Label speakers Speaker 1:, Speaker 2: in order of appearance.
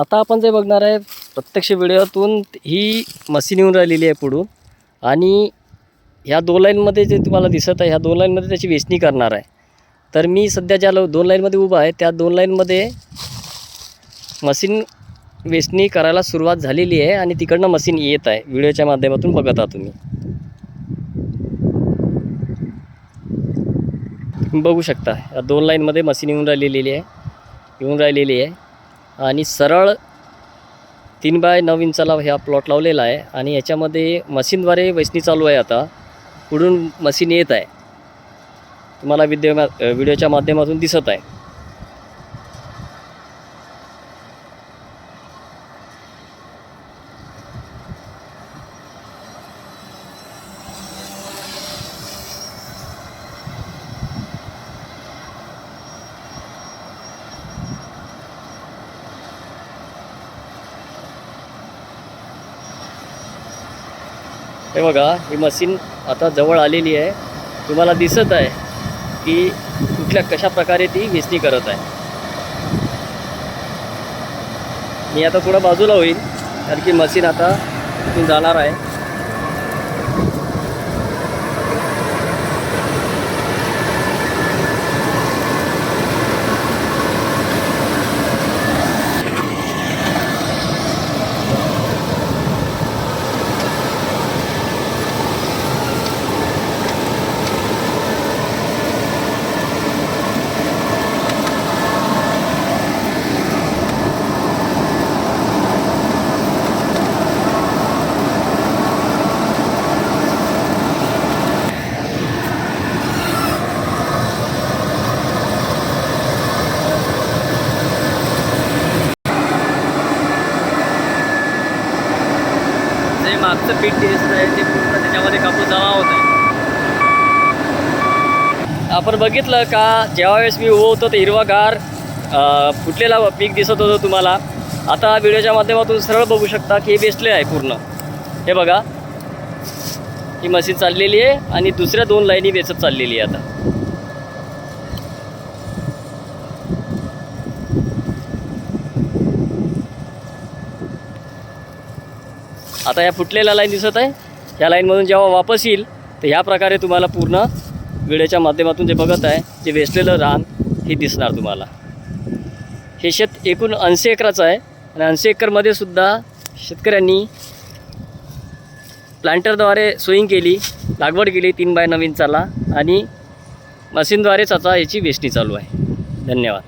Speaker 1: आता आपण जे बघणार आहे प्रत्यक्ष व्हिडिओतून ही मशीन येऊन राहिलेली आहे पुढून आणि ह्या दोन लाईनमध्ये जे तुम्हाला दिसत आहे ह्या दोन लाईनमध्ये त्याची वेचणी करणार आहे. तर मी सध्या ज्या दोन लाईनमध्ये उभा आहे त्या दोन लाईनमध्ये मशीन वेचणी करायला सुरुवात झालेली आहे आणि तिकडनं मशीन येत आहे. व्हिडिओच्या माध्यमातून बघत आहात तुम्ही. तुम्ही बघू शकता या दोन लाईनमध्ये मशीन येऊन राहिलेली आहे येऊन राहिलेली आहे. आणि सरळ तीन बाय नऊ इंचाला ह्या प्लॉट लावलेला आहे. आणि याच्यामध्ये मशीनद्वारे वैसणी चालू आहे आता. पुढून मशीन येत आहे. तुम्हाला विद्या व्हिडिओच्या माध्यमातून दिसत आहे. हे बघा ही मशीन आता जवळ आलेली आहे. तुम्हाला दिसत आहे की कुठल्या कशा प्रकारे ती वेचणी करत आहे. मी आता थोडं बाजूला होईल कारण की मशीन आता तिथून जाणार आहे. मागचं पीठ दिसत आहे ते पूर्ण त्याच्यामध्ये कापूस जमा होत आहे. आपण बघितलं का जेव्हा वेळेस मी उभं होतो ते हिरवागार फुटलेला पीक दिसत होतं तुम्हाला. आता व्हिडिओच्या माध्यमातून सरळ बघू शकता की हे वेचले आहे पूर्ण. हे बघा. ही मशीन चाललेली आहे आणि दुसऱ्या दोन लाईनी वेचत चाललेली आहे आता. आता या फुटलेल्या लाईन दिसत आहे. ह्या लाईनमधून जेव्हा वापस येईल तर ह्या प्रकारे तुम्हाला पूर्ण वेळेच्या माध्यमातून जे बघत आहे जे वेचलेलं रान हे दिसणार तुम्हाला. हे शेत एकूण ऐंशी एकराचं आहे आणि ऐंशी एकरमध्ये सुद्धा शेतकऱ्यांनी प्लांटरद्वारे सोईंग केली लागवड केली तीन बाय नवीन चाला आणि मशीनद्वारेच आता याची वेचणी चालू आहे. धन्यवाद.